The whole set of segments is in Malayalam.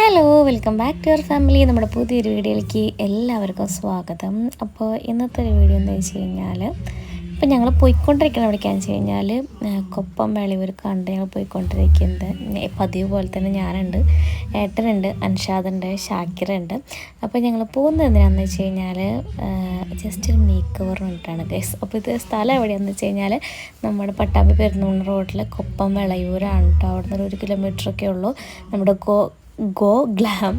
Hello welcome back to your family നമ്മുടെ പുതിയൊരു വീഡിയോയിലേക്ക് എല്ലാവർക്കും സ്വാഗതം. അപ്പോൾ ഇന്നത്തെ ഒരു വീഡിയോ എന്താ വെച്ച് കഴിഞ്ഞാൽ ഇപ്പം ഞങ്ങൾ പോയിക്കൊണ്ടിരിക്കുന്ന എവിടേക്കാന്ന് വെച്ച് കഴിഞ്ഞാൽ കൊപ്പം വേളിയൂർക്കാണ്ട് കണ്ട് ഞങ്ങൾ പോയിക്കൊണ്ടിരിക്കുന്നത്. പതിവ് പോലെ തന്നെ ഞാനുണ്ട് ഏട്ടനുണ്ട് അൻഷാദുണ്ട് ഷാക്കിറുണ്ട്. അപ്പോൾ ഞങ്ങൾ പോകുന്നത് എന്തിനാണെന്ന് വെച്ച് കഴിഞ്ഞാൽ ജസ്റ്റ് ഒരു മേക്ക് ഓവർ ഗൈസ് അപ്പോൾ ഇത് സ്ഥലം എവിടെയാണെന്ന് വെച്ച് കഴിഞ്ഞാൽ നമ്മുടെ പട്ടാമ്പി പെരുന്നൂണ് റോഡിൽ കൊപ്പം വിളയൂരാണ് കേട്ടോ അവിടെ നിന്ന് ഒരു കിലോമീറ്ററൊക്കെ ഉള്ളൂ. നമ്മുടെ ഗോ ഗോ ഗ്ലാം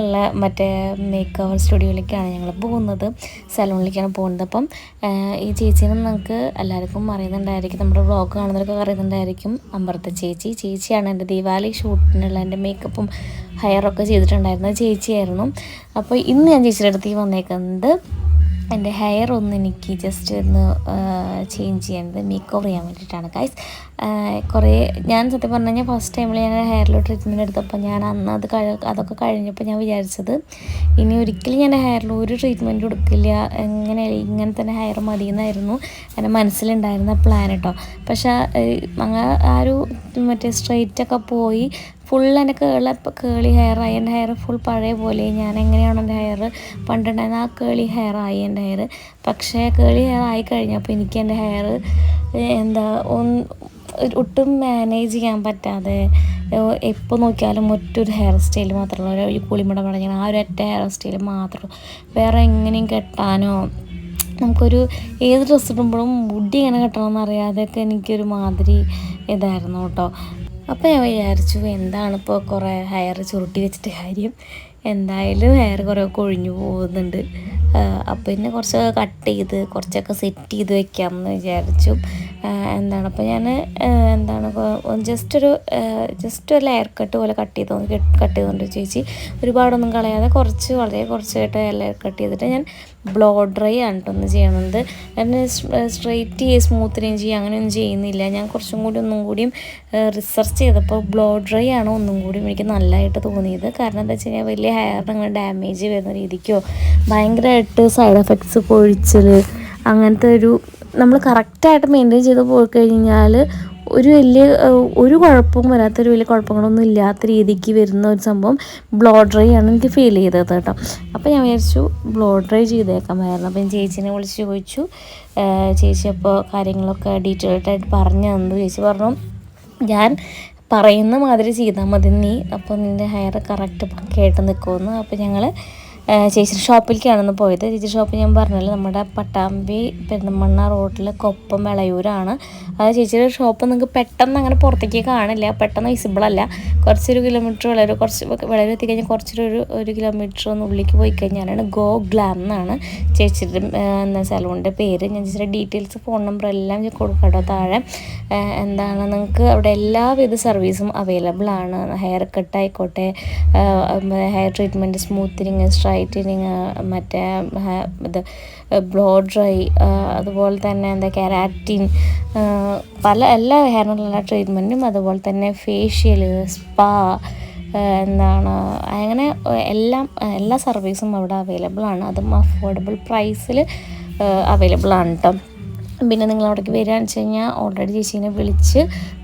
ഉള്ള മറ്റേ മേക്ക് ഓവർ സ്റ്റുഡിയോയിലേക്കാണ് ഞങ്ങൾ പോകുന്നത്. സലൂണിലേക്കാണ് പോകുന്നത്. അപ്പം ഈ ചേച്ചീനെ നമുക്ക് എല്ലാവർക്കും അറിയുന്നുണ്ടായിരിക്കും. നമ്മുടെ വ്ളോഗ് കാണുന്നവരൊക്കെ അറിയുന്നുണ്ടായിരിക്കും. അമൃത ചേച്ചി ചേച്ചിയാണ് എന്റെ ദീപാവലി ഷൂട്ടിനുള്ള എന്റെ മേക്കപ്പും ഹെയറൊക്കെ ചെയ്തിട്ടുണ്ടായിരുന്നത് ചേച്ചിയായിരുന്നു. അപ്പോൾ ഇന്ന് ഞാൻ ചേച്ചിയുടെ അടുത്ത് വന്നേക്കുന്നത് എന്റെ ഹെയർ ഒന്ന് എനിക്ക് ജസ്റ്റ് ഒന്ന് ചേഞ്ച് ചെയ്യേണ്ടത് മേക്ക് ഓവർ ചെയ്യാൻ വേണ്ടിയിട്ടാണ്. ഗൈസ് കുറേ ഞാൻ സത്യം പറഞ്ഞു കഴിഞ്ഞാൽ ഫസ്റ്റ് ടൈമിൽ ഞാൻ ഹെയറിൽ ട്രീറ്റ്മെന്റ് എടുത്തപ്പോൾ ഞാൻ അന്ന് അത് കഴി അതൊക്കെ കഴിഞ്ഞപ്പോൾ ഞാൻ വിചാരിച്ചത് ഇനി ഒരിക്കലും ഞാൻ ഹെയറിൽ ഒരു ട്രീറ്റ്മെന്റ് കൊടുക്കില്ല എങ്ങനെ ഇങ്ങനെ തന്നെ ഹെയർ മതി എന്നായിരുന്നു എന്റെ മനസ്സിലുണ്ടായിരുന്ന പ്ലാൻ കേട്ടോ പക്ഷേ അങ്ങനെ ആ ഒരു മറ്റേ സ്ട്രെയിറ്റൊക്കെ പോയി ഫുൾ എന്റെ കേള കേളി ആയി എന്റെ ഹെയർ ഫുൾ പഴയ പോലെ. ഞാൻ എങ്ങനെയാണ് എന്റെ ഹെയർ പണ്ടുണ്ടായിരുന്ന ആ കേളി ഹെയർ ആയി എന്റെ ഹെയർ പക്ഷേ കേളി ഹെയർ ആയി കഴിഞ്ഞപ്പോൾ എനിക്ക് എന്റെ ഹെയർ എന്താ ഒന്ന് ഒട്ടും മാനേജ് ചെയ്യാൻ പറ്റാതെ എപ്പോൾ നോക്കിയാലും ഒറ്റൊരു ഹെയർ സ്റ്റൈൽ മാത്രമുള്ള ഒരു കുളിമുട പറഞ്ഞ ആ ഒരു ഒറ്റ ഹെയർ സ്റ്റൈൽ മാത്രം വേറെ എങ്ങനെയും കെട്ടാനോ നമുക്കൊരു ഏത് ഡ്രസ്സ് ഇടുമ്പോഴും മുടി എങ്ങനെ കെട്ടണമെന്ന് അറിയാതെയൊക്കെ എനിക്കൊരു മാതിരി ഇതായിരുന്നു കേട്ടോ. അപ്പോൾ ഞാൻ വിചാരിച്ചു എന്താണിപ്പോൾ കുറേ ഹെയർ ചുരുട്ടി വെച്ചിട്ട് കാര്യം? എന്തായാലും ഹെയർ കുറേ കൊഴിഞ്ഞു പോകുന്നുണ്ട്. അപ്പോൾ പിന്നെ കുറച്ച് കട്ട് ചെയ്ത് കുറച്ചൊക്കെ സെറ്റ് ചെയ്ത് വെക്കാമെന്ന് വിചാരിച്ചു. എന്താണ്? അപ്പോൾ ഞാൻ എന്താണ്? ജസ്റ്റ് ഒരു ജസ്റ്റ് ഒരു ലെയർ കട്ട് പോലെ കട്ട് ചെയ്ത് കട്ട് ചെയ്തുകൊണ്ട് ചേച്ചി ഒരുപാടൊന്നും കളയാതെ കുറച്ച് വളരെ കുറച്ചായിട്ട് ലെയർ കട്ട് ചെയ്തിട്ട് ഞാൻ ബ്ലോ ഡ്രൈ ആണ് കേട്ടോ ഒന്ന് ചെയ്യണത്. ഞാൻ സ്ട്രെയിറ്റ് ചെയ്ത് സ്മൂത്തനിങ് ചെയ്യുക അങ്ങനെയൊന്നും ചെയ്യുന്നില്ല. ഞാൻ കുറച്ചും കൂടി ഒന്നും കൂടിയും റിസർച്ച് ചെയ്തപ്പോൾ ബ്ലോ ഡ്രൈ ആണ് ഒന്നും കൂടിയും എനിക്ക് നല്ലതായിട്ട് തോന്നിയത്. കാരണം എന്താ വെച്ച് കഴിഞ്ഞാൽ വലിയ ഹെയറിന് അങ്ങനെ ഡാമേജ് വരുന്ന രീതിക്കോ ഭയങ്കരമായിട്ട് സൈഡ് എഫക്ട്സ് പൊഴിച്ചൽ അങ്ങനത്തെ ഒരു നമ്മൾ കറക്റ്റായിട്ട് മെയിന്റെയിൻ ചെയ്ത് പോയി കഴിഞ്ഞാൽ ഒരു വലിയ ഒരു കുഴപ്പവും വരാത്തൊരു വലിയ കുഴപ്പങ്ങളൊന്നും ഇല്ലാത്ത രീതിക്ക് വരുന്ന ഒരു സംഭവം ബ്ലോ ഡ്രൈ ആണ് എനിക്ക് ഫീൽ ചെയ്തത് കേട്ടോ. അപ്പോൾ ഞാൻ വിചാരിച്ചു ബ്ലോ ഡ്രൈ ചെയ്തേക്കാമായിരുന്നു. അപ്പോൾ ഞാൻ ചേച്ചിനെ വിളിച്ച് ചോദിച്ചു. ചേച്ചി അപ്പോൾ കാര്യങ്ങളൊക്കെ ഡീറ്റെയിൽഡ് ആയിട്ട് പറഞ്ഞു തന്നു. ചേച്ചി പറഞ്ഞു ഞാൻ പറയുന്ന മാതിരി ചെയ്താൽ മതി നീ. അപ്പോൾ നിന്റെ ഹെയർ കറക്റ്റ് കേട്ട് നിൽക്കുമെന്ന് അപ്പോൾ ഞങ്ങൾ ചേച്ചിയുടെ ഷോപ്പിലേക്കാണെന്ന് പോയത്. ചേച്ചി ഷോപ്പ് ഞാൻ പറഞ്ഞല്ലോ നമ്മുടെ പട്ടാമ്പി പെരുന്തമണ്ണ റോഡിൽ കൊപ്പം വിളയൂരാണ്. അത് ചേച്ചിയുടെ ഷോപ്പ് നിങ്ങൾക്ക് പെട്ടെന്ന് അങ്ങനെ പുറത്തേക്ക് കാണില്ല. പെട്ടെന്ന് വിസിബിൾ അല്ല. കുറച്ചൊരു കിലോമീറ്റർ വളരെ കുറച്ച് വളരെ എത്തിക്കഴിഞ്ഞാൽ കുറച്ചൊരു ഒരു കിലോമീറ്റർ ഉള്ളിലേക്ക് പോയി കഴിഞ്ഞാലാണ് ഗോ ഗ്ലാം എന്നാണ് ചേച്ചിയുടെ എന്താ സലൂണിന്റെ പേര്. ഞാൻ ചേച്ചിയുടെ ഡീറ്റെയിൽസ് ഫോൺ നമ്പർ എല്ലാം ഞാൻ കൊടുക്കട്ടോ താഴെ. എന്താണ് നിങ്ങൾക്ക് അവിടെ എല്ലാവിധ സർവീസും അവൈലബിൾ ആണ്. ഹെയർ കട്ട് ആയിക്കോട്ടെ ഹെയർ ട്രീറ്റ്മെന്റ് സ്മൂത്തനിങ് സ്ട്രൈറ്റനിങ് മറ്റേ ഇത് ബ്ലോ ഡ്രൈ അതുപോലെ തന്നെ എന്താ കെരാറ്റിൻ പല എല്ലാ ഹെയറിനുള്ള ട്രീറ്റ്മെന്റും അതുപോലെ തന്നെ ഫേഷ്യൽ സ്പാ എന്താണ് അങ്ങനെ എല്ലാം എല്ലാ സർവീസും അവിടെ അവൈലബിൾ ആണ്. അതും അഫോർഡബിൾ പ്രൈസിൽ അവൈലബിൾ ആണ് കേട്ടോ പിന്നെ നിങ്ങൾ അവിടേക്ക് വരികയെന്ന് വെച്ച് കഴിഞ്ഞാൽ ഓൾറെഡി ചേച്ചീനെ വിളിച്ച്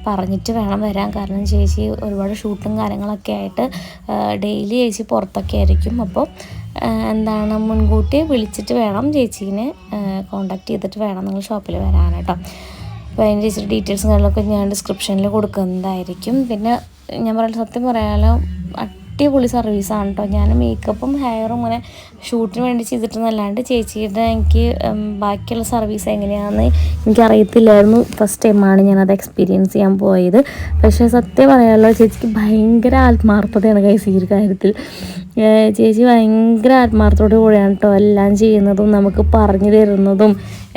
പറഞ്ഞിട്ട് വേണം വരാൻ. കാരണം ചേച്ചി ഒരുപാട് ഷൂട്ടും കാര്യങ്ങളൊക്കെ ആയിട്ട് ഡെയിലി ചേച്ചി പുറത്തൊക്കെ ആയിരിക്കും. അപ്പോൾ എന്താണ് മുൻകൂട്ടി വിളിച്ചിട്ട് വേണം ചേച്ചീനെ കോണ്ടാക്ട് ചെയ്തിട്ട് വേണം നിങ്ങൾ ഷോപ്പിൽ വരാൻ കേട്ടോ. അപ്പോൾ അതിന്റെ ചേച്ചിയുടെ ഡീറ്റെയിൽസും കാര്യങ്ങളൊക്കെ ഞാൻ ഡിസ്ക്രിപ്ഷനിൽ കൊടുക്കുന്നതായിരിക്കും. പിന്നെ ഞാൻ പറയുന്നത് സത്യം പറയാലോ അടിപൊളി സർവീസാണ് കേട്ടോ ഞാൻ മേക്കപ്പും ഹെയറും ഇങ്ങനെ ഷൂട്ടിന് വേണ്ടി ചെയ്തിട്ടെന്നല്ലാണ്ട് ചേച്ചിയുടെ എനിക്ക് ബാക്കിയുള്ള സർവീസ് എങ്ങനെയാണെന്ന് എനിക്കറിയത്തില്ലായിരുന്നു. ഫസ്റ്റ് ടൈമാണ് ഞാനത് എക്സ്പീരിയൻസ് ചെയ്യാൻ പോയത്. പക്ഷേ സത്യം പറയാമല്ലോ ചേച്ചിക്ക് ഭയങ്കര ആത്മാർത്ഥതയാണ് കൈസ് ഈ ഒരു കാര്യത്തിൽ. ചേച്ചി ഭയങ്കര ആത്മാർത്ഥത്തോടു കൂടെയാണ് കേട്ടോ എല്ലാം ചെയ്യുന്നതും നമുക്ക് പറഞ്ഞു തരുന്നതും.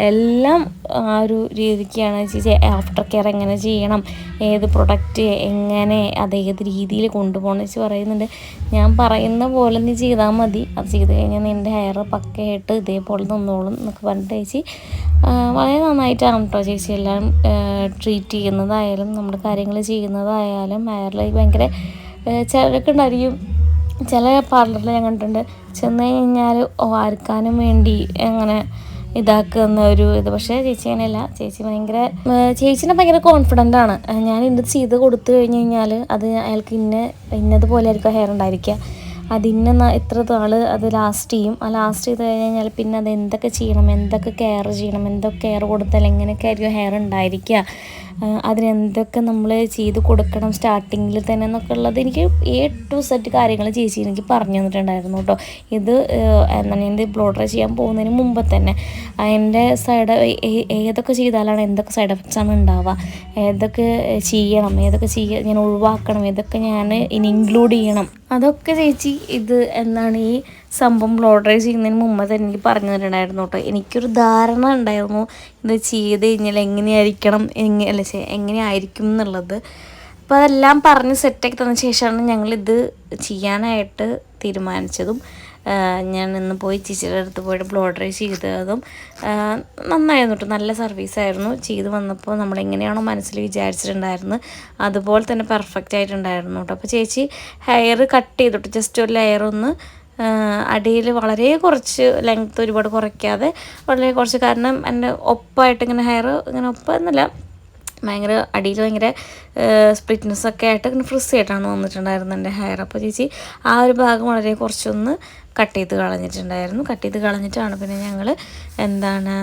എല്ലാം ആ ഒരു രീതിക്കാണ് ചേച്ചി ആഫ്റ്റർ കെയർ എങ്ങനെ ചെയ്യണം ഏത് പ്രൊഡക്റ്റ് എങ്ങനെ അത് ഏത് രീതിയിൽ കൊണ്ടുപോകണം ചേച്ചി പറയുന്നുണ്ട്. ഞാൻ പറയുന്ന പോലെ നീ ചെയ്താൽ മതി. അത് ചെയ്ത് കഴിഞ്ഞാൽ നിന്റെ ഹെയർ പക്കയായിട്ട് ഇതേപോലെ നിന്നോളും എന്നൊക്കെ പറഞ്ഞിട്ട് ചേച്ചി വളരെ നന്നായിട്ടാണ് കേട്ടോ ചേച്ചി എല്ലാം ട്രീറ്റ് ചെയ്യുന്നതായാലും നമ്മുടെ കാര്യങ്ങൾ ചെയ്യുന്നതായാലും ഹെയറിലേക്ക് ഭയങ്കര ചിലരൊക്കെ ഉണ്ടായിരിക്കും ചില പാർലറിൽ ഞാൻ കണ്ടിട്ടുണ്ട്. ചെന്ന് കഴിഞ്ഞാൽ വാർക്കാനും വേണ്ടി അങ്ങനെ ഇതാക്കുന്ന ഒരു ഇത്. പക്ഷേ ചേച്ചി അങ്ങനെയല്ല. ചേച്ചി ഭയങ്കര ചേച്ചിനെ ഭയങ്കര കോൺഫിഡന്റ് ആണ്. ഞാൻ ഇത് ചെയ്ത് കൊടുത്തു കഴിഞ്ഞ് കഴിഞ്ഞാൽ അത് അയാൾക്ക് ഇന്ന ഇന്നതുപോലെ ആയിരിക്കും ഹെയർ ഉണ്ടായിരിക്കുക. അത് ഇന്ന ഇത്ര നാൾ അത് ലാസ്റ്റ് ചെയ്യും. ആ ലാസ്റ്റ് ചെയ്ത് കഴിഞ്ഞ് കഴിഞ്ഞാൽ പിന്നെ അത് എന്തൊക്കെ ചെയ്യണം എന്തൊക്കെ കെയർ ചെയ്യണം എന്തൊക്കെ കെയർ കൊടുത്താൽ എങ്ങനെയൊക്കെ ആയിരിക്കും ഹെയർ ഉണ്ടായിരിക്കുക. അതിനെന്തൊക്കെ നമ്മൾ ചെയ്ത് കൊടുക്കണം സ്റ്റാർട്ടിങ്ങിൽ തന്നെ എന്നൊക്കെ ഉള്ളത് എനിക്ക് എ ടു സെറ്റ് കാര്യങ്ങൾ ചേച്ചി എനിക്ക് പറഞ്ഞു തന്നിട്ടുണ്ടായിരുന്നു കേട്ടോ. ഇത് എന്താണ് എന്റെ ബ്ലോഡർ ചെയ്യാൻ പോകുന്നതിന് മുമ്പ് തന്നെ. അതിന്റെ സൈഡ് ഏതൊക്കെ ചെയ്താലാണ് എന്തൊക്കെ സൈഡ് എഫക്ട്സ് ആണ് ഉണ്ടാവുക? ഏതൊക്കെ ചെയ്യണം? ഏതൊക്കെ ചെയ്യ ഞാൻ ഒഴിവാക്കണം? ഏതൊക്കെ ഞാൻ ഇനി ഇൻക്ലൂഡ് ചെയ്യണം? അതൊക്കെ ചേച്ചി ഇത് എന്താണ് ഈ സംഭവം ബ്ലോഡർ ചെയ്യുന്നതിന് മുമ്പ് തന്നെ എനിക്ക് പറഞ്ഞു തന്നിട്ടുണ്ടായിരുന്നു കേട്ടോ. എനിക്കൊരു ധാരണ ഉണ്ടായിരുന്നു. ഇത് ചെയ്ത് കഴിഞ്ഞാൽ എങ്ങനെയായിരിക്കണം എങ്ങനെ അല്ല എങ്ങനെയായിരിക്കും എന്നുള്ളത്. അപ്പോൾ അതെല്ലാം പറഞ്ഞ് സെറ്റാക്കി തന്ന ശേഷമാണ് ഞങ്ങളിത് ചെയ്യാനായിട്ട് തീരുമാനിച്ചതും ഞാൻ ഇന്ന് പോയി ചേച്ചിയുടെ അടുത്ത് പോയിട്ട് ബ്ലോഡറി ചെയ്തതും നന്നായിരുന്നു കേട്ടോ. നല്ല സർവീസ് ആയിരുന്നു. ചെയ്ത് വന്നപ്പോൾ നമ്മൾ എങ്ങനെയാണോ മനസ്സിൽ വിചാരിച്ചിട്ടുണ്ടായിരുന്നത്. അതുപോലെ തന്നെ പെർഫെക്റ്റ് ആയിട്ടുണ്ടായിരുന്നു കേട്ടോ. അപ്പോൾ ചേച്ചി ഹെയർ കട്ട്. ചെയ്തിട്ട് ജസ്റ്റ് ഒരു ലെയർ ഒന്ന് അടിയിൽ വളരെ കുറച്ച് ലെങ്ത്ത് ഒരുപാട് കുറയ്ക്കാതെ വളരെ കുറച്ച് കാരണം എന്റെ ഒപ്പായിട്ട് ഇങ്ങനെ ഹെയർ ഇങ്ങനെ ഒപ്പമെന്നല്ല ഭയങ്കര അടിയിൽ ഭയങ്കര സ്പ്ലിറ്റ്നെസ്സൊക്കെ ആയിട്ട് ഇങ്ങനെ ഫ്രിസ് ആയിട്ടാണ് വന്നിട്ടുണ്ടായിരുന്നത് എന്റെ ഹെയർ അപ്പോൾ ചേച്ചി ആ ഒരു ഭാഗം വളരെ കുറച്ചൊന്ന് കട്ട് ചെയ്ത് കളഞ്ഞിട്ടുണ്ടായിരുന്നു. കട്ട് ചെയ്ത് കളഞ്ഞിട്ടാണ് പിന്നെ ഞങ്ങൾ എന്താണ്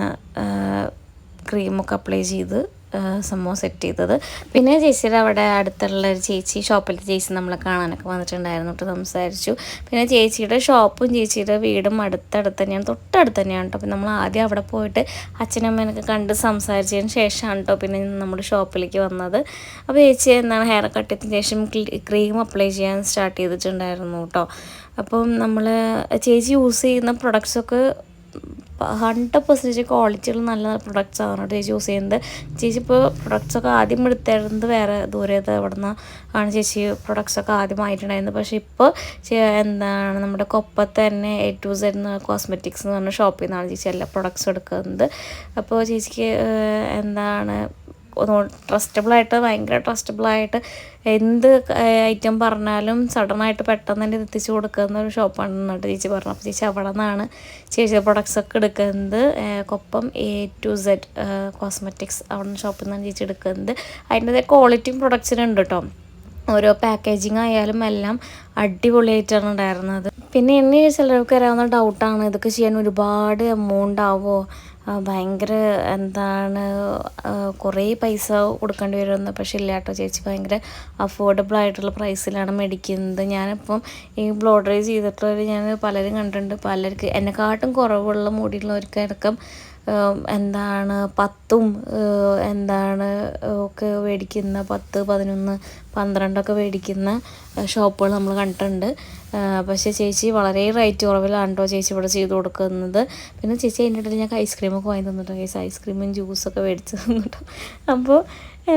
ക്രീമൊക്കെ അപ്ലൈ ചെയ്ത് സംഭവം സെറ്റ് ചെയ്തത്. പിന്നെ ചേച്ചിയുടെ അവിടെ അടുത്തുള്ള ഒരു ചേച്ചി ഷോപ്പിലത്തെ ചേച്ചി നമ്മളെ കാണാനൊക്കെ വന്നിട്ടുണ്ടായിരുന്നു കേട്ടോ സംസാരിച്ചു. പിന്നെ ചേച്ചിയുടെ ഷോപ്പും ചേച്ചിയുടെ വീടും അടുത്തടുത്ത് തന്നെയാണ് തൊട്ടടുത്ത് തന്നെയാണ് കേട്ടോ അപ്പം നമ്മൾ ആദ്യം അവിടെ പോയിട്ട് അച്ഛനമ്മേനൊക്കെ കണ്ട് സംസാരിച്ചതിന് ശേഷമാണ് കേട്ടോ പിന്നെ നമ്മുടെ ഷോപ്പിലേക്ക് വന്നത്. അപ്പോൾ ചേച്ചി എന്താണ് ഹെയർ കട്ടിയതിന് ശേഷം ക്രീം അപ്ലൈ ചെയ്യാൻ സ്റ്റാർട്ട് ചെയ്തിട്ടുണ്ടായിരുന്നു കേട്ടോ അപ്പം നമ്മൾ ചേച്ചി യൂസ് ചെയ്യുന്ന പ്രൊഡക്ട്സൊക്കെ ഹൺഡ്രഡ് പെർസെന്റേജ് ക്വാളിറ്റിയുള്ള നല്ല പ്രൊഡക്ട്സ് ആണ് കേട്ടോ ചേച്ചി യൂസ് ചെയ്യുന്നത്. ചേച്ചി ഇപ്പോൾ പ്രൊഡക്ട്സ് ഒക്കെ ആദ്യം എടുത്തിരുന്നത് വേറെ ദൂരത്ത് എവിടെ ആണ് ചേച്ചി പ്രൊഡക്ട്സ് ഒക്കെ ആദ്യമായിട്ടുണ്ടായിരുന്നത്. പക്ഷേ ഇപ്പോൾ എന്താണ് നമ്മുടെ കൊപ്പത്ത് തന്നെ എ ടു സെഡ് കോസ്മെറ്റിക്സ് എന്ന് പറഞ്ഞ ഷോപ്പിൽ നിന്നാണ് ചേച്ചി എല്ലാ പ്രൊഡക്ട്സും എടുക്കുന്നത്. അപ്പോൾ ചേച്ചിക്ക് എന്താണ് ട്രസ്റ്റബിളായിട്ട് ഭയങ്കര ട്രസ്റ്റബിളായിട്ട് എന്ത് ഐറ്റം പറഞ്ഞാലും സഡനായിട്ട് പെട്ടെന്ന് തന്നെ എത്തിച്ചു കൊടുക്കുന്ന ഒരു ഷോപ്പാണ് എന്നിട്ട് ചേച്ചി പറഞ്ഞു അപ്പോൾ ചേച്ചി അവിടെ നിന്നാണ് ചേച്ചി പ്രൊഡക്ട്സ് ഒക്കെ എടുക്കുന്നത്. Koppam A to Z cosmetics അവിടെ നിന്ന് ഷോപ്പിൽ നിന്നാണ് ചേച്ചി എടുക്കുന്നത്. അതിന്റെ ക്വാളിറ്റിയും പ്രൊഡക്ട്സിനുണ്ട് കേട്ടോ ഓരോ പാക്കേജിങ് ആയാലും എല്ലാം അടിപൊളിയായിട്ടാണ് ഉണ്ടായിരുന്നത്. പിന്നെ എന്നെ ചിലർക്ക് അറിയാവുന്ന ഡൗട്ടാണ് ഇതൊക്കെ ചെയ്യാൻ ഒരുപാട് എമൗണ്ട് ആവോ? ഭയങ്കര എന്താണ് കുറേ പൈസ കൊടുക്കേണ്ടി വരുമെന്ന്. പക്ഷെ ഇല്ല കേട്ടോ ചേച്ചി ഭയങ്കര അഫോർഡബിൾ ആയിട്ടുള്ള പ്രൈസിലാണ് മേടിക്കുന്നത്. ഞാനിപ്പം ഈ ബ്ലോഡറി ചെയ്തിട്ടുള്ളവർ ഞാൻ പലരും കണ്ടിട്ടുണ്ട്. പലർക്ക് എന്നെക്കാട്ടും കുറവുള്ള മുടിയുള്ളവർക്കടക്കം എന്താണ് പത്തും എന്താണ് ഒക്കെ മേടിക്കുന്ന പത്ത് പതിനൊന്ന് പന്ത്രണ്ടൊക്കെ മേടിക്കുന്ന ഷോപ്പുകൾ നമ്മൾ കണ്ടിട്ടുണ്ട്. പക്ഷേ ചേച്ചി വളരെ റേറ്റ് കുറവിലാണ് കേട്ടോ ചേച്ചി ഇവിടെ ചെയ്ത് കൊടുക്കുന്നത്. പിന്നെ ചേച്ചി അതിന്റെ ഇടയിൽ ഞങ്ങൾക്ക് ഐസ്ക്രീമൊക്കെ വാങ്ങി തന്നിട്ടുണ്ട് ചേച്ചി ഐസ്ക്രീമും ജ്യൂസൊക്കെ മേടിച്ച് തന്നിട്ടുണ്ട് അപ്പോൾ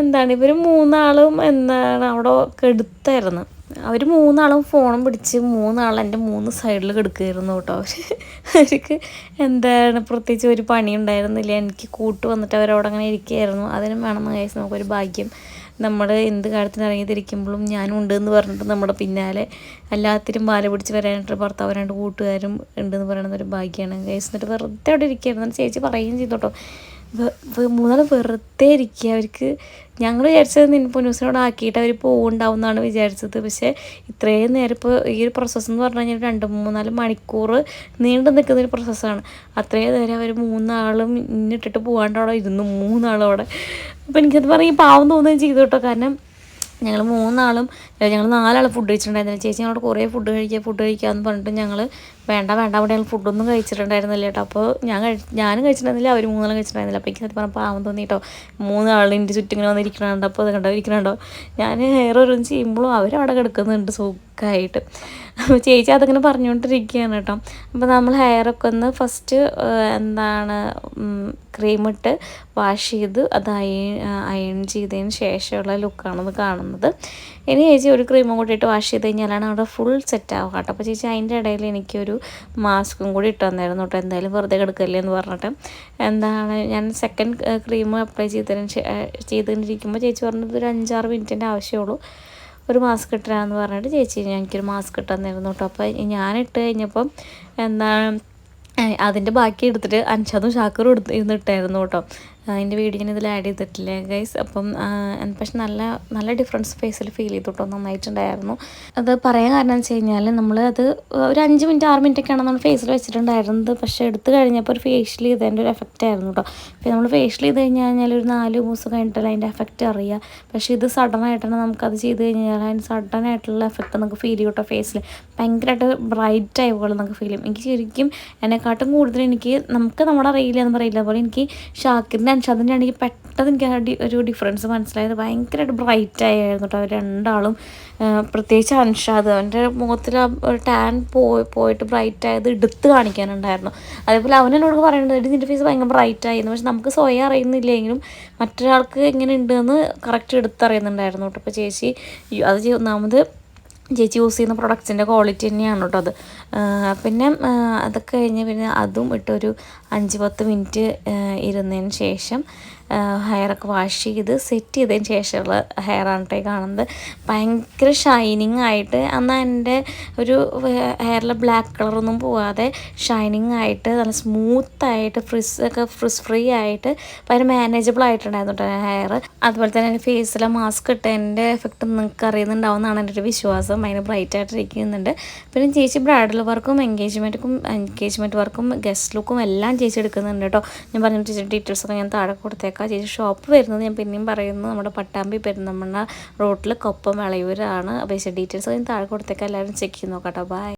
എന്താണ് ഇവർ മൂന്നാളും എന്താണ് അവിടെ കെടുത്തായിരുന്നു അവർ മൂന്നാളും ഫോണും പിടിച്ച് മൂന്നാൾ എന്റെ മൂന്ന് സൈഡിൽ കിടക്കുകയായിരുന്നു കേട്ടോ. അവർക്ക് എന്താണ് പ്രത്യേകിച്ച് ഒരു പണി ഉണ്ടായിരുന്നില്ല എനിക്ക് കൂട്ട് വന്നിട്ട് അവരവിടെ അങ്ങനെ ഇരിക്കുകയായിരുന്നു അതിനും വേണം കഴിച്ച് നമുക്കൊരു ഭാഗ്യം. നമ്മൾ എന്ത് കാര്യത്തിന് ഇറങ്ങിത്തിരിക്കുമ്പോഴും ഞാനും ഉണ്ട് എന്ന് പറഞ്ഞിട്ട് നമ്മുടെ പിന്നാലെ എല്ലാത്തിനും പാല പിടിച്ച് വരാനായിട്ട് ഭർത്താവ് രണ്ട് കൂട്ടുകാരും ഉണ്ടെന്ന് പറയുന്നത് ഒരു ഭാഗ്യമാണ്. കഴിച്ചിട്ട് എന്നിട്ട് വെറുതെ അവിടെ ഇരിക്കുകയായിരുന്നു ചേച്ചി പറയുകയും ചെയ്തു കേട്ടോ. വെ- വെ- മൂന്നാൾ വെറുതെ ഇരിക്കുക അവർക്ക് ഞങ്ങൾ വിചാരിച്ചത് നിന്നിപ്പോൾ ന്യൂസിനോട് ആക്കിയിട്ട് അവർ പോകുന്നുണ്ടാവും എന്നാണ് വിചാരിച്ചത്. പക്ഷേ ഇത്രയും നേരം ഇപ്പോൾ ഈ ഒരു പ്രോസസ്സ് എന്ന് പറഞ്ഞു കഴിഞ്ഞാൽ രണ്ട് മൂന്നാൽ മണിക്കൂർ നീണ്ടു നിൽക്കുന്ന ഒരു പ്രോസസ്സാണ് അത്രയും നേരം അവർ മൂന്നാളും ഇന്നിട്ടിട്ട് പോകാണ്ട് അവിടെ ഇരുന്നു മൂന്നാളും അവിടെ. അപ്പോൾ എനിക്കത് പറയും പാവം തോന്നുകയും ചെയ്തു കേട്ടോ. കാരണം ഞങ്ങൾ മൂന്നാളും ഞങ്ങൾ നാലാൾ ഫുഡ് കഴിച്ചിട്ടുണ്ടായിരുന്നില്ല. ചേച്ചി ഞങ്ങളോട് കുറേ ഫുഡ് കഴിക്കുക ഫുഡ് കഴിക്കുക എന്ന് പറഞ്ഞിട്ട് ഞങ്ങൾ വേണ്ട വേണ്ട അവിടെ ഞങ്ങൾ ഫുഡൊന്നും കഴിച്ചിട്ടുണ്ടായിരുന്നില്ല കേട്ടോ. അപ്പോൾ ഞാൻ ഞാനും കഴിച്ചിട്ടുണ്ടായിരുന്നില്ല അവർ മൂന്നാളും കഴിച്ചിട്ടുണ്ടായിരുന്നില്ല. അപ്പോൾ എനിക്ക് പറഞ്ഞപ്പോൾ പാവം തോന്നി കേട്ടോ. മൂന്നാളും എന്റെ ചുറ്റും ഇങ്ങനെ വന്നിരിക്കണുണ്ട്. അപ്പോൾ അത് കണ്ടോ ഇരിക്കണുണ്ടോ? ഞാൻ ഹെയർ ഓരോന്ന് ചെയ്യുമ്പോഴും അവരവിടെ കിടക്കുന്നുണ്ട് സുഖമായിട്ട് ചേച്ചി അതിങ്ങനെ പറഞ്ഞുകൊണ്ടിരിക്കുകയാണ് കേട്ടോ. അപ്പോൾ നമ്മൾ ഹെയറൊക്കെ ഒന്ന് ഫസ്റ്റ് എന്താണ് ക്രീമിട്ട് വാഷ് ചെയ്ത് അത് അയൺ അയൺ ചെയ്തതിന് ശേഷമുള്ള ലുക്കാണത് കാണുന്നത്. ഇനി ചേച്ചി ഒരു ക്രീമും കൂടി ഇട്ട് വാഷ് ചെയ്ത് കഴിഞ്ഞാലാണ് അവിടെ ഫുൾ സെറ്റ് ആവുക കേട്ടോ. അപ്പോൾ ചേച്ചി അതിന്റെ ഇടയിൽ എനിക്കൊരു മാസ്കും കൂടി ഇട്ട് തന്നായിരുന്നു കേട്ടോ. എന്തായാലും വെറുതെ കിടക്കല്ലേ എന്ന് പറഞ്ഞിട്ട്. എന്താണ് ഞാൻ സെക്കൻഡ് ക്രീം അപ്ലൈ ചെയ്തതിന് ചെയ്തുകൊണ്ടിരിക്കുമ്പോൾ ചേച്ചി പറഞ്ഞത് ഒരു അഞ്ചാറ് മിനിറ്റിന്റെ ആവശ്യമുള്ളൂ. ഒരു മാസ്ക് ഇട്ടാന്ന് പറഞ്ഞിട്ട് ചേച്ചി എനിക്കൊരു മാസ്ക് ഇട്ട് തരുന്നു കേട്ടോ അപ്പോൾ ഞാനിട്ട് കഴിഞ്ഞപ്പം എന്താണ് അതിന്റെ ബാക്കി എടുത്തിട്ട് അൻഷാദും ഷാക്കറും എടുത്ത് ഇരുന്നിട്ടായിരുന്നു കേട്ടോ അതിന്റെ വീഡിയോ ഞാൻ ഇതിൽ ആഡ് ചെയ്തിട്ടില്ല ഗൈസ് അപ്പം പക്ഷെ നല്ല നല്ല ഡിഫറൻസ് ഫേസിൽ ഫീൽ ചെയ്തിട്ടോ നന്നായിട്ടുണ്ടായിരുന്നു. അത് പറയാൻ കാരണം വെച്ച് കഴിഞ്ഞാൽ നമ്മൾ അത് ഒരു അഞ്ച് മിനിറ്റ് ആറ് മിനിറ്റ് ഒക്കെയാണ് നമ്മൾ ഫേസിൽ വെച്ചിട്ടുണ്ടായിരുന്നത്. പക്ഷേ എടുത്തു കഴിഞ്ഞപ്പോൾ ഒരു ഫേഷ്യൽ ചെയ്തതിന്റെ ഒരു എഫക്റ്റ് ആയിരുന്നു കേട്ടോ. പിന്നെ നമ്മൾ ഫേഷ്യൽ ചെയ്ത് കഴിഞ്ഞ് കഴിഞ്ഞാൽ ഒരു നാല് ദിവസം കഴിഞ്ഞിട്ടല്ല അതിന്റെ എഫക്റ്റ് അറിയുക. പക്ഷേ ഇത് സഡൻ ആയിട്ടാണ് നമുക്കത് ചെയ്ത് കഴിഞ്ഞാൽ അതിന് സഡൻ ആയിട്ടുള്ള എഫക്റ്റ് നമുക്ക് ഫീൽ ചെയ്യും കേട്ടോ ഫേസിൽ ഭയങ്കരമായിട്ട് ബ്രൈറ്റ് ആയ പോലെ നമുക്ക് ഫീൽ ചെയ്യും. എനിക്ക് ശരിക്കും എന്നെക്കാട്ടും കൂടുതൽ എനിക്ക് നമുക്ക് നമ്മുടെ അറിയില്ല എന്ന് പറയില്ല അതുപോലെ എനിക്ക് ഷാക്കിറിന്റെ അൻഷാദിന്റെ ആണെങ്കിൽ പെട്ടെന്ന് എനിക്ക് ഒരു ഡിഫറൻസ് മനസ്സിലായത്. ഭയങ്കരമായിട്ട് ബ്രൈറ്റ് ആയിരുന്നു കേട്ടോ. അവർ രണ്ടാളും പ്രത്യേകിച്ച് അൻഷാദ് അവന്റെ മുഖത്തിൽ ആ ഒരു ടാൻ പോയി പോയിട്ട് ബ്രൈറ്റ് ആയത് എടുത്ത് കാണിക്കാനുണ്ടായിരുന്നു. അതേപോലെ അവൻ എന്നോട് പറയുന്നത് "എടി, നിന്റെ ഫേസ് ഭയങ്കര ബ്രൈറ്റ് ആയിരുന്നു. പക്ഷെ നമുക്ക് സ്വയം അറിയുന്നില്ലെങ്കിലും മറ്റൊരാൾക്ക് എങ്ങനെ ഉണ്ടെന്ന് കറക്റ്റ് എടുത്തറിയുന്നുണ്ടായിരുന്നു കേട്ടോ. അപ്പോൾ ചേച്ചി അത് ഒന്നാമത് ചേച്ചി യൂസ് ചെയ്യുന്ന പ്രൊഡക്ട്സിന്റെ ക്വാളിറ്റി തന്നെയാണ് കേട്ടോ അത്. പിന്നെ അതൊക്കെ കഴിഞ്ഞ് പിന്നെ അതും ഇട്ടൊരു അഞ്ച് പത്ത് മിനിറ്റ് ഇരുന്നതിന് ശേഷം ഹെയറൊക്കെ വാഷ് ചെയ്ത് സെറ്റ് ചെയ്തതിന് ശേഷമുള്ള ഹെയറാണ് കേട്ടോ കാണുന്നത്. ഭയങ്കര ഷൈനിങ് ആയിട്ട് എന്നാൽ എന്റെ ഒരു ഹെയറിലെ ബ്ലാക്ക് കളറൊന്നും പോവാതെ ഷൈനിങ് ആയിട്ട് നല്ല സ്മൂത്തായിട്ട് ഫ്രിസ് ഒക്കെ ഫ്രിസ് ഫ്രീ ആയിട്ട് ഭയങ്കര മാനേജബിൾ ആയിട്ടുണ്ടായിരുന്നു കേട്ടോ ഹെയർ അതുപോലെ തന്നെ എന്റെ ഫേസിലെ മാസ്ക് ഇട്ടതിന്റെ എഫക്റ്റ് നിങ്ങൾക്ക് അറിയുന്നുണ്ടാവുമെന്നാണ് എന്റെ ഒരു വിശ്വാസം. ഭയങ്കര ബ്രൈറ്റ് ആയിട്ട് ഇരിക്കുന്നുണ്ട്. പിന്നെ ചേച്ചി ബ്രൈഡൽ വർക്കും എൻഗേജ്മെന്റും എൻഗേജ്മെന്റ് വർക്കും ഗസ്റ്റ് ലുക്കും എല്ലാം ചേച്ചി എടുക്കുന്നുണ്ട് കേട്ടോ ഞാൻ ഡീറ്റെയിൽസ് ഒക്കെ ഞാൻ താഴെ കൊടുത്തേക്കാം. ചേച്ചി ഷോപ്പ് വരുന്നത് ഞാൻ പിന്നെയും പറയുന്നു. നമ്മുടെ പട്ടാമ്പി പെരുന്തമണ്ണ റോട്ടിൽ കൊപ്പം വിളയൂരാണ്. അപ്പോൾ ചേച്ചി ഡീറ്റെയിൽസ് ഞാൻ താഴെ കൊടുത്തേക്കാം. എല്ലാവരും ചെക്ക് ചെയ്ത് നോക്കാം കേട്ടോ ബൈ